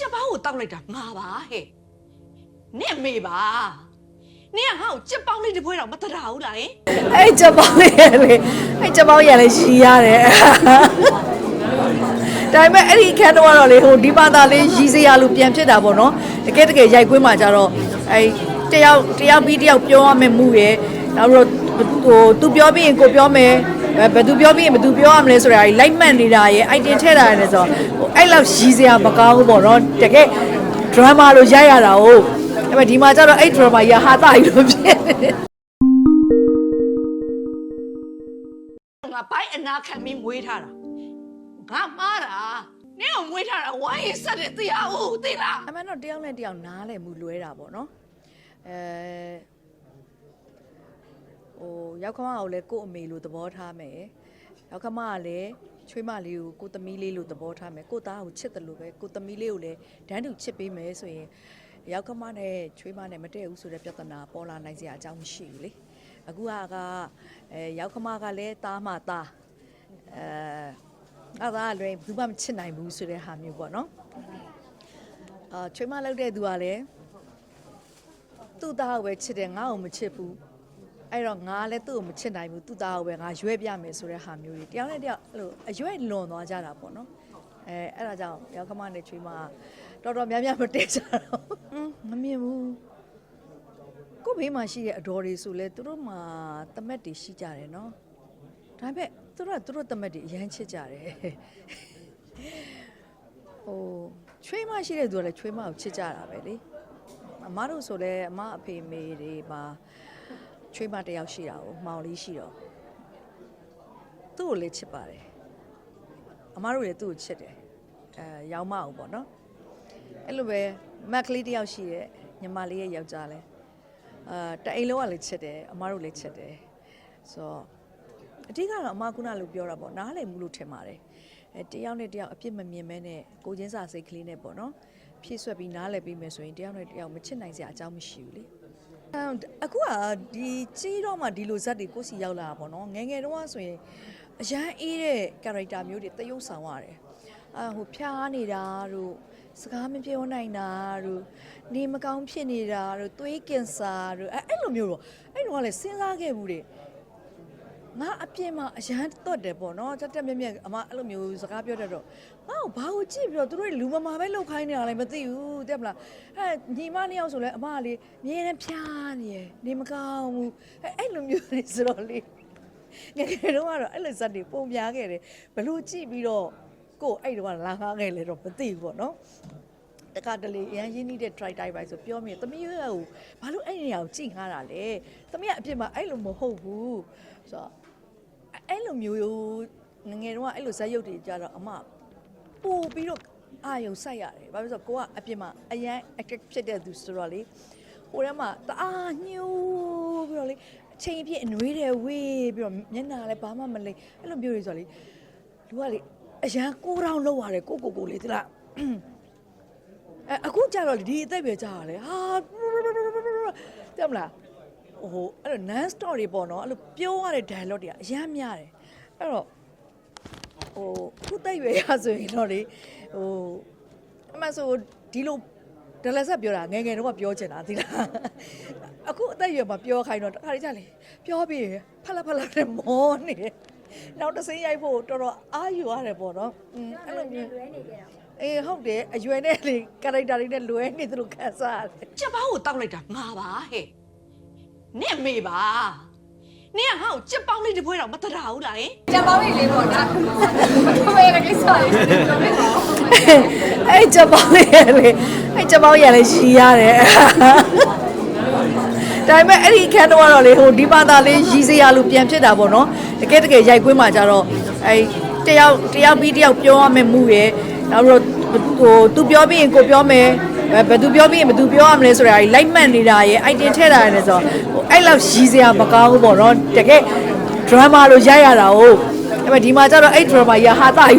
ကြက်ပေါင်းကိုတောက်လိုက်တာငါပါဟဲ့နင့်အမေပါနင့်ကငါ့ကိုကြက်ပေါင်းလေးတစ်ပွဲတော့မတရာဘူးလားဟင်အဲ့ချက်ပေါင်းရဲ့လေအဲ့ချက်ပေါင်းရလည်းရှိရတယ်ဒါပေမဲ့အဲ့ဒီခန်းတော့ကတော့လေဟိုဒီပါတာလေးရီစရာလို့ပြန်ဖြစ်တာပေါ့နော်တကယ်တကယ်ရိုက်ကွင်းမှာကြတော့အဲ့တယောက်တယောက်ပြီးတယောက်ပြောရမယ်မှုရယ်နောက်ပြီးတော့ဟိုသူပြောပြီးရင်ကိုပြောမယ် ဘယ်သူပြောပြီးရင်ဘယ်သူပြောရမလဲဆိုတာကြီးလိုက်မှတ်နေတာရယ်အိုက်တင်ထည့်တာရယ်ဆိုတော့ဟိုအဲ့လောက်ရီစရာမကောင်းဘူးပေါ့နော်တကယ်ဒရမာလို့ရိုက်ရတာဟုတ်အဲ့မဲ့ဒီမှာကျတော့အဲ့ဒရမာရဟာတာကြီးလို့ဖြစ်နေတယ်ငါဘိုင်းအနာခံမင်းမွေးထားတာငါမားတာနင့်ကိုမွေးထားတာဝိုင်းရင်ဆက်တယ်တရားဦးသိလားအမှန်တော့တယောက်နဲ့တယောက်နားလည်မှုလွဲတာပေါ့နော်အဲ ဟိုရောက်ခမကိုလည်းကို့အမေလိုသဘောထားမယ်ရောက်ခမကလည်းချွေးမလေးကိုကိုသမီးလေးလိုသဘောထားမယ်ကိုသားကိုချစ်တယ်လို့ပဲကိုသမီးလေးကိုလည်းဒန်းတူချစ်ပေးမယ်ဆိုရင်ရောက်ခမနဲ့ချွေးမနဲ့မတည့်ဘူးဆိုတဲ့ပြဿနာပေါ်လာနိုင်စရာအကြောင်းမရှိဘူးလေအခုကကအဲရောက်ခမကလည်းသားမှသားအဲအဲ့ဒါကလည်းဘူးမှမချစ်နိုင်ဘူးဆိုတဲ့ဟာမျိုးပေါ့နော်အာချွေးမလောက်တဲ့သူကလည်းသူ့သားကိုပဲချစ်တယ်ငါ့ကိုမချစ်ဘူး အဲ့တော့ငါလည်းသူ့ကိုမချစ်နိုင်ဘူးသူ့သားကိုပဲငါရွဲပြမယ်ဆိုတဲ့ဟာမျိုးတွေတယောက်နဲ့တယောက်အဲ့လိုအရွဲလွန်သွားကြတာပေါ့နော်အဲအဲ့ဒါကြောင့်ရောက်ခမနဲ့ချွေးမတော်တော်များများမတည့်ကြတော့อืมမမြင်ဘူးကို့ဘေးမှာရှိတဲ့အတော်တွေဆိုလဲသူတို့မှာတမက်တွေရှိကြတယ်နော်ဒါပေမဲ့သူတို့ကသူတို့တမက်တွေအရန်ချစ်ကြတယ်ဟိုချွေးမရှိတဲ့သူကလည်းချွေးမကိုချစ်ကြတာပဲလေအမတို့ဆိုလည်းအမအဖေမေတွေမှာ ချွေးမတစ်ယောက်ရှိတာကိုမောင်လေးရှိတော့သူ့ကိုလည်းချစ်ပါတယ်အမတို့လည်းသူ့ကိုချစ်တယ်အဲရောင်းမအောင်ပေါ့နော်အဲ့လိုပဲမက်ကလေးတစ်ယောက်ရှိရဲ့ညီမလေးရဲ့ယောက်ျားလဲအာတအိမ်လုံးကလည်းချစ်တယ်အမတို့လည်းချစ်တယ်ဆိုတော့အဓိကတော့အမကုနာလို့ပြောတာပေါ့နားလည်မှုလို့ထင်ပါတယ်အဲတယောက်နဲ့တယောက်အပြစ်မမြင်မဲနဲ့ကိုချင်းစာစိတ်ကလေးနဲ့ပေါ့နော်ဖြည့်ဆွက်ပြီးနားလည်ပြီးမယ်ဆိုရင်တယောက်နဲ့တယောက်မချစ်နိုင်စရာအကြောင်းမရှိဘူးလေ အဲအခုကဒီကြီးတော့မှဒီလိုဇက်တွေကိုယ့်စီရောက်လာတာပေါ့နော်ငယ်ငယ်တုန်းကဆိုရင်အရန်အေးတဲ့ character မျိုးတွေတရုပ်ဆောင်ရတယ်အာဟိုဖျားနေတာတို့စကားမပြောနိုင်တာတို့နေမကောင်းဖြစ်နေတာတို့သွေးကင်ဆာတို့အဲအဲ့လိုမျိုးတော့အဲ့တော့ကလည်းစဉ်းစားခဲ့ဘူးတဲ့ ငါအပြင်မှာအရန်တွတ်တယ်ပေါ့နော်တက်တက်မြက်မြက်အမအဲ့လိုမျိုးစကားပြောတတ်တော့ငါ့ကိုဘာကိုကြည့်ပြီးတော့သူတို့တွေလူမမာပဲလှုပ်ခိုင်းနေတာလည်းမသိဘူးတဲ့မလားအဲညီမနှစ်ယောက်ဆိုလဲအမကလေမြဲတမ်းဖျားနေရယ်နေမကောင်းဘူးအဲအဲ့လိုမျိုးတွေဆိုတော့လေငယ်ငယ်တော့ကတော့အဲ့လိုဇက်တွေပုံပြားခဲ့တယ်ဘလို့ကြည့်ပြီးတော့ကိုယ်အဲ့တော့ကလာငားခဲ့လေတော့မသိဘူးပေါ့နော်တခါတလေအရန်ရင်းနှီးတဲ့ try type ပဲဆိုပြောမိတယ်တမီးကကိုဘာလို့အဲ့နေရာကိုကြည့်ငားတာလဲတမီးကအပြင်မှာအဲ့လိုမဟုတ်ဘူးဆိုတော့ အဲ့လိုမျိုးငယ်ငယ်တုန်းကအဲ့လိုဇက်ရုပ်တွေကြတော့အမပို့ပြီးတော့အာယုံစိုက်ရတယ်ဘာဖြစ်လို့လဲဆိုတော့ကိုကအပြင်မှာအရန် active ဖြစ်တဲ့သူဆိုတော့လေဟိုထဲမှာတအားညှိုးပြီးတော့လေအချိန်အပြည့်အနွေးတယ်ဝေးပြီးတော့မျက်နှာလည်းဘာမှမလိမ့်အဲ့လိုမျိုးတွေဆိုတော့လေလူကလေအရန်ကိုတောင်လောက်ရတယ်ကိုကိုကိုလေးသလားအဲအခုကြတော့လေဒီအသက်ပဲကြာရလေဟာတက်မလား ဟိုအဲ့လို non story ပေါ့နော်အဲ့လိုပြောရတဲ့ dialogue တွေကအများများတယ်အဲ့တော့ဟိုခုတိုက်ရွယ်ရဆိုရင်တော့လေဟိုအမှန်ဆိုဒီလိုဒလဆက်ပြောတာငယ်ငယ်တော့ကပြောချင်တာဒီလားအခုအသက်အရွယ်မှာပြောခိုင်းတော့တခါတည်းကြလေပြောပြီးဖက်လက်ဖက်လက်နဲ့မောနေတယ်နောက်တစ်စင်းရိုက်ဖို့တော်တော်အားယူရတယ်ပေါ့နော်อืมအဲ့လိုမျိုးအေးဟုတ်တယ်အရွယ်နဲ့လေကာရိုက်တာတွေနဲ့လွဲနေသလိုခံစားရတယ်ကြက်ပေါင်းကိုတောက်လိုက်တာငါပါဟဲ့ နင့်အမေပါနင့်ကငါ့ကိုကြက်ပေါင်းလေးတစ်ပွဲတော့မတရာဘူးလားဟင်ကြံပေါင်းလေးလေးပေါ့ဒါဘယ်ရကိစ္စလေးပြောပြပါအဲ့ချက်ပေါင်းရဲ့လေအဲ့ချက်ပေါင်းရလည်းရှိရတယ်ဒါပေမဲ့အဲ့ဒီခန်းတော့ကတော့လေဟိုဒီပါတာလေးရီစရာလို့ပြန်ဖြစ်တာပေါ့နော်တကယ်တကယ်ရိုက်ကွင်းမှာကြတော့အဲ့တယောက်တယောက်ပြီးတယောက်ပြောရမယ်မှုရယ်နောက်ပြီးတော့ဟိုသူပြောပြီးရင်ကိုပြောမယ် ဘယ်သူပြောပြီးရင်ဘယ်သူပြောရမလဲဆိုတာကြီးလိုက်မှတ်နေတာရယ်အိုက်တင်ထည့်တာရယ်ဆိုတော့ဟိုအဲ့လောက်ရီစရာမကောင်းဘူးပေါ့နော်တကယ်ဒရမာလို့ရိုက်ရတာဟုတ်အဲ့မဲ့ဒီမှာကျတော့အဲ့ဒရမာရဟာတာ